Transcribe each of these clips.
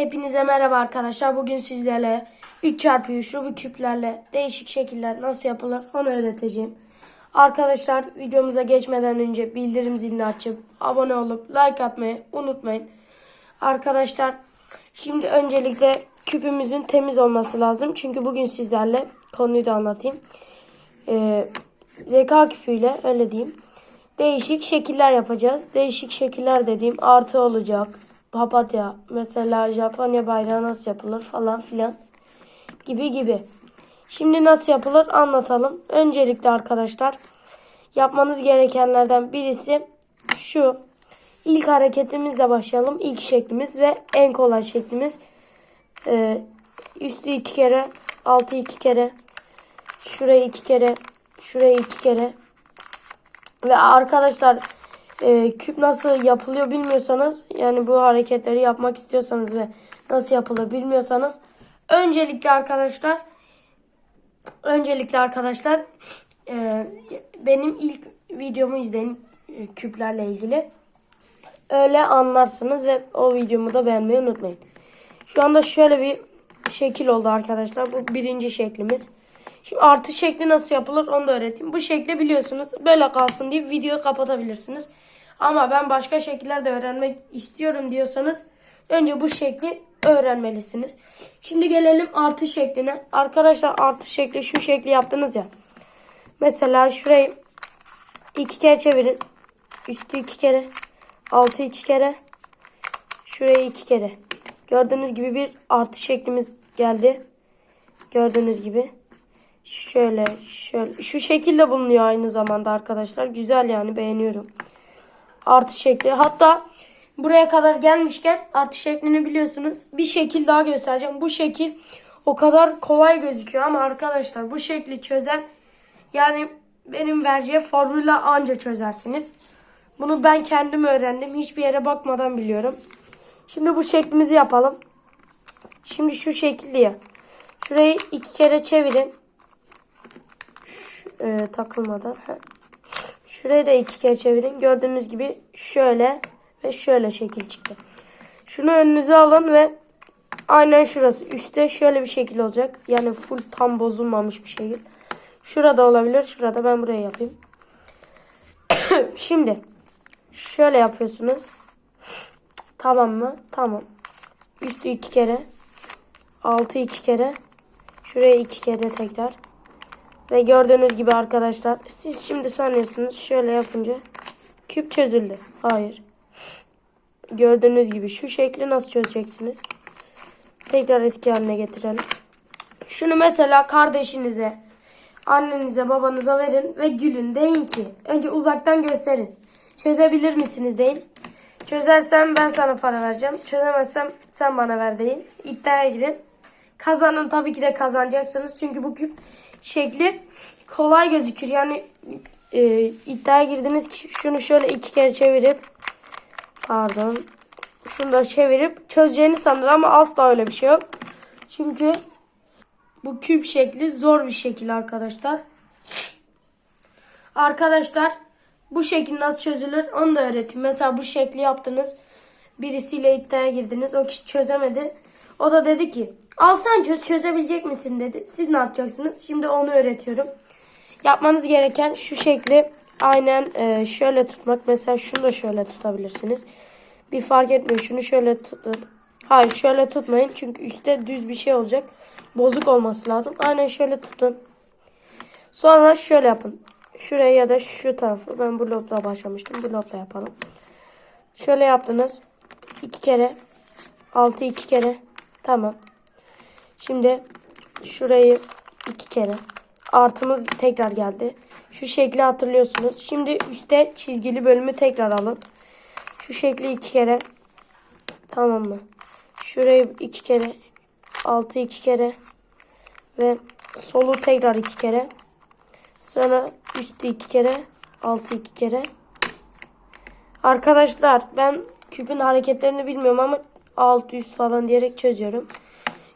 Hepinize merhaba arkadaşlar. Bugün sizlerle 3 çarpı 3 Rubik küplerle değişik şekiller nasıl yapılır onu öğreteceğim. Arkadaşlar videomuza geçmeden önce bildirim zilini açıp abone olup like atmayı unutmayın. Arkadaşlar şimdi öncelikle küpümüzün temiz olması lazım. Çünkü bugün sizlerle konuyu da anlatayım. Ee, zeka küpüyle öyle diyeyim. Değişik şekiller yapacağız. Değişik şekiller dediğim artı olacak. Papatya mesela Japonya bayrağı nasıl yapılır falan filan gibi gibi. Şimdi nasıl yapılır anlatalım. Öncelikle arkadaşlar yapmanız gerekenlerden birisi şu. İlk hareketimizle başlayalım. İlk şeklimiz ve en kolay şeklimiz. Ee, üstü iki kere, altı iki kere, şurayı iki kere, şurayı iki kere. Ve arkadaşlar e, küp nasıl yapılıyor bilmiyorsanız yani bu hareketleri yapmak istiyorsanız ve nasıl yapılır bilmiyorsanız öncelikle arkadaşlar öncelikle arkadaşlar e, benim ilk videomu izleyin e, küplerle ilgili. Öyle anlarsınız ve o videomu da beğenmeyi unutmayın. Şu anda şöyle bir şekil oldu arkadaşlar. Bu birinci şeklimiz. Şimdi artı şekli nasıl yapılır onu da öğreteyim. Bu şekli biliyorsunuz. Böyle kalsın diye videoyu kapatabilirsiniz. Ama ben başka şekiller de öğrenmek istiyorum diyorsanız önce bu şekli öğrenmelisiniz. Şimdi gelelim artı şekline. Arkadaşlar artı şekli şu şekli yaptınız ya. Mesela şurayı iki kere çevirin. Üstü iki kere. Altı iki kere. Şurayı iki kere. Gördüğünüz gibi bir artı şeklimiz geldi. Gördüğünüz gibi. Şöyle şöyle. Şu şekilde bulunuyor aynı zamanda arkadaşlar. Güzel yani beğeniyorum. Artı şekli. Hatta buraya kadar gelmişken artı şeklini biliyorsunuz. Bir şekil daha göstereceğim. Bu şekil o kadar kolay gözüküyor ama arkadaşlar bu şekli çözen yani benim vereceğim formülle anca çözersiniz. Bunu ben kendim öğrendim. Hiçbir yere bakmadan biliyorum. Şimdi bu şeklimizi yapalım. Şimdi şu şekilde ya. Şurayı iki kere çevirin. Şu, e, takılmadan. Heh. Şurayı da iki kere çevirin. Gördüğünüz gibi şöyle ve şöyle şekil çıktı. Şunu önünüze alın ve aynen şurası. Üstte şöyle bir şekil olacak. Yani full tam bozulmamış bir şekil. Şurada olabilir. Şurada ben buraya yapayım. Şimdi şöyle yapıyorsunuz. Tamam mı? Tamam. Üstü iki kere. Altı iki kere. Şuraya iki kere tekrar. Ve gördüğünüz gibi arkadaşlar siz şimdi sanıyorsunuz şöyle yapınca küp çözüldü. Hayır. Gördüğünüz gibi şu şekli nasıl çözeceksiniz? Tekrar eski haline getirelim. Şunu mesela kardeşinize, annenize, babanıza verin ve gülün. Deyin ki önce uzaktan gösterin. Çözebilir misiniz deyin. Çözersem ben sana para vereceğim. Çözemezsem sen bana ver deyin. İddiaya girin. Kazanın tabii ki de kazanacaksınız. Çünkü bu küp şekli kolay gözükür. Yani e, iddiaya girdiniz ki şunu şöyle iki kere çevirip pardon şunu da çevirip çözeceğini sanır ama asla öyle bir şey yok. Çünkü bu küp şekli zor bir şekil arkadaşlar. Arkadaşlar bu şekil nasıl çözülür onu da öğreteyim. Mesela bu şekli yaptınız. Birisiyle iddiaya girdiniz. O kişi çözemedi. O da dedi ki al sen çöz çözebilecek misin dedi. Siz ne yapacaksınız? Şimdi onu öğretiyorum. Yapmanız gereken şu şekli aynen e, şöyle tutmak. Mesela şunu da şöyle tutabilirsiniz. Bir fark etmiyor. Şunu şöyle tutun. Hayır şöyle tutmayın. Çünkü üstte düz bir şey olacak. Bozuk olması lazım. Aynen şöyle tutun. Sonra şöyle yapın. Şuraya ya da şu tarafı. Ben bu lobla başlamıştım. Bu lobla yapalım. Şöyle yaptınız. iki kere. Altı iki kere. Tamam. Şimdi şurayı iki kere. Artımız tekrar geldi. Şu şekli hatırlıyorsunuz. Şimdi üstte çizgili bölümü tekrar alın. Şu şekli iki kere. Tamam mı? Şurayı iki kere. Altı iki kere. Ve solu tekrar iki kere. Sonra üstü iki kere. Altı iki kere. Arkadaşlar ben küpün hareketlerini bilmiyorum ama alt üst falan diyerek çözüyorum.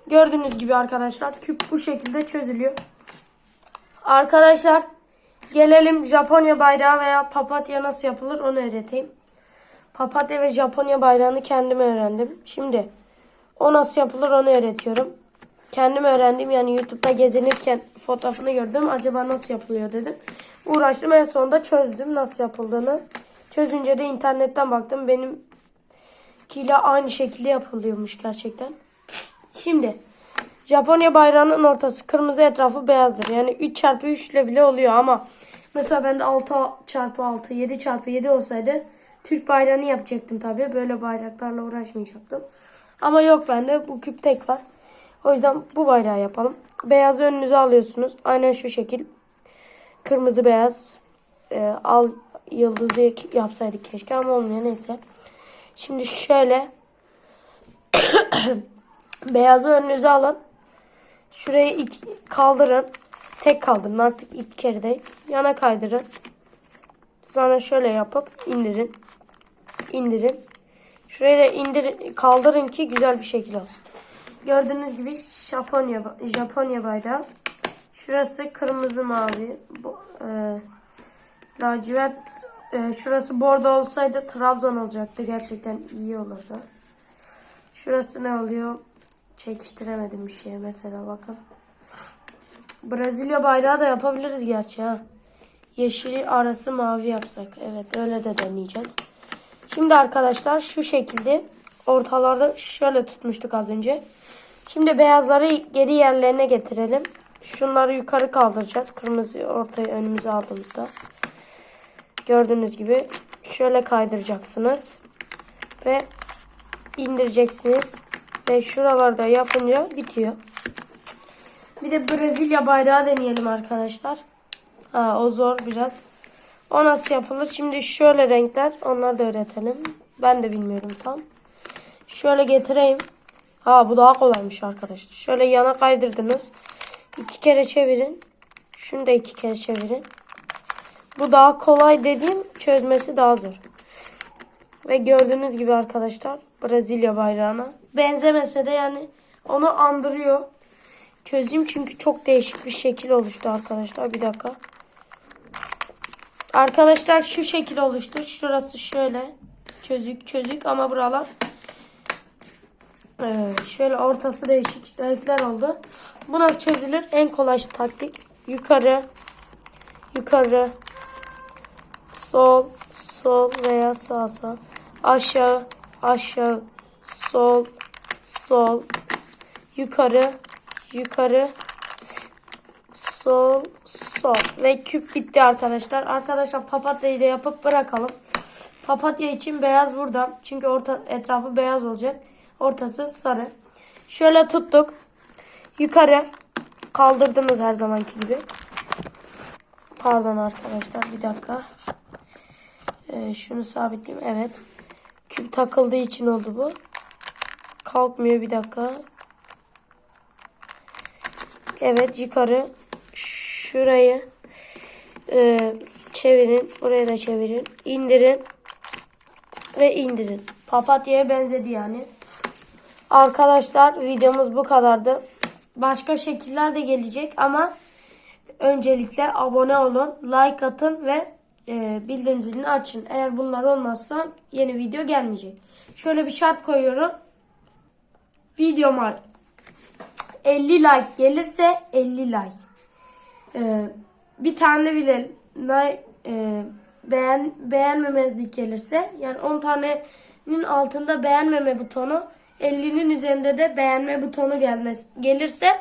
Gördüğünüz gibi arkadaşlar küp bu şekilde çözülüyor. Arkadaşlar gelelim Japonya bayrağı veya papatya nasıl yapılır onu öğreteyim. Papatya ve Japonya bayrağını kendim öğrendim. Şimdi O nasıl yapılır onu öğretiyorum. Kendim öğrendim yani YouTube'da gezinirken fotoğrafını gördüm. Acaba nasıl yapılıyor dedim. Uğraştım en sonunda çözdüm nasıl yapıldığını. Çözünce de internetten baktım. Benimkiyle aynı şekilde yapılıyormuş gerçekten. Şimdi Japonya bayrağının ortası kırmızı etrafı beyazdır. Yani 3 çarpı 3 ile bile oluyor ama mesela bende 6 çarpı 6 7 çarpı 7 olsaydı Türk bayrağını yapacaktım tabii. Böyle bayraklarla uğraşmayacaktım. Ama yok bende bu küp tek var. O yüzden bu bayrağı yapalım. Beyazı önünüze alıyorsunuz. Aynen şu şekil. Kırmızı beyaz. Ee, al yıldızı yapsaydık keşke ama olmuyor neyse. Şimdi şöyle beyazı önünüze alın. Şurayı iki, kaldırın. Tek kaldırın artık iki kere de. Yana kaydırın. Sonra şöyle yapıp indirin. İndirin. Şurayı da indir kaldırın ki güzel bir şekil olsun. Gördüğünüz gibi Japonya Japonya bayrağı. Şurası kırmızı mavi. Bu, e, lacivert. E, şurası bordo olsaydı Trabzon olacaktı. Gerçekten iyi olurdu. Şurası ne oluyor? Çekiştiremedim bir şeye mesela bakın. Brezilya bayrağı da yapabiliriz gerçi ha. Yeşili arası mavi yapsak. Evet öyle de deneyeceğiz. Şimdi arkadaşlar şu şekilde ortalarda şöyle tutmuştuk az önce. Şimdi beyazları geri yerlerine getirelim. Şunları yukarı kaldıracağız. Kırmızı ortaya önümüze aldığımızda. Gördüğünüz gibi şöyle kaydıracaksınız. Ve indireceksiniz. Ve şuralarda yapınca bitiyor. Bir de Brezilya bayrağı deneyelim arkadaşlar. Ha, o zor biraz. O nasıl yapılır? Şimdi şöyle renkler. Onları da öğretelim. Ben de bilmiyorum tam. Şöyle getireyim. Ha bu daha kolaymış arkadaşlar. Şöyle yana kaydırdınız. İki kere çevirin. Şunu da iki kere çevirin. Bu daha kolay dediğim çözmesi daha zor. Ve gördüğünüz gibi arkadaşlar Brezilya bayrağına. Benzemese de yani onu andırıyor. Çözeyim çünkü çok değişik bir şekil oluştu arkadaşlar. Bir dakika. Arkadaşlar şu şekil oluştu. Şurası şöyle. Çözük çözük ama buralar Evet, şöyle ortası değişik renkler oldu. Bu nasıl çözülür? En kolay taktik. Yukarı, yukarı, sol, sol veya sağ sağ. Aşağı, aşağı, sol, sol, yukarı, yukarı, sol, sol. Ve küp bitti arkadaşlar. Arkadaşlar papatyayı da yapıp bırakalım. Papatya için beyaz burada. Çünkü orta etrafı beyaz olacak. Ortası sarı. Şöyle tuttuk. Yukarı kaldırdınız her zamanki gibi. Pardon arkadaşlar bir dakika. Ee, şunu sabitleyeyim. Evet. Küp takıldığı için oldu bu. Kalkmıyor bir dakika. Evet yukarı. Şurayı e, çevirin. Buraya da çevirin. İndirin. Ve indirin. Papatya'ya benzedi yani. Arkadaşlar videomuz bu kadardı. Başka şekiller de gelecek ama öncelikle abone olun, like atın ve e, bildirim zilini açın. Eğer bunlar olmazsa yeni video gelmeyecek. Şöyle bir şart koyuyorum. Videoma 50 like gelirse 50 like. E, bir tane bile like, e, beğen beğenmemezlik gelirse yani 10 tanenin altında beğenmeme butonu 50'nin üzerinde de beğenme butonu gelmez, gelirse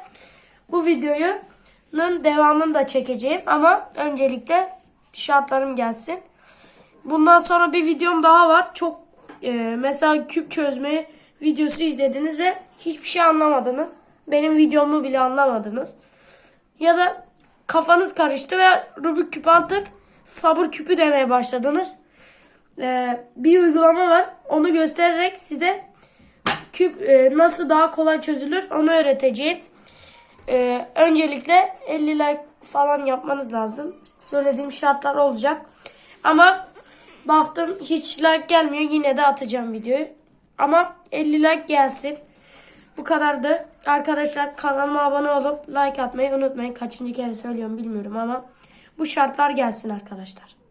bu videonun devamını da çekeceğim. Ama öncelikle şartlarım gelsin. Bundan sonra bir videom daha var. Çok e, mesela küp çözme videosu izlediniz ve hiçbir şey anlamadınız. Benim videomu bile anlamadınız. Ya da kafanız karıştı ve Rubik küp artık sabır küpü demeye başladınız. Ee, bir uygulama var. Onu göstererek size küp e, nasıl daha kolay çözülür onu öğreteceğim. E, öncelikle 50 like falan yapmanız lazım. Söylediğim şartlar olacak. Ama baktım hiç like gelmiyor. Yine de atacağım videoyu. Ama 50 like gelsin. Bu kadardı. Arkadaşlar kanalıma abone olup like atmayı unutmayın. Kaçıncı kere söylüyorum bilmiyorum ama bu şartlar gelsin arkadaşlar.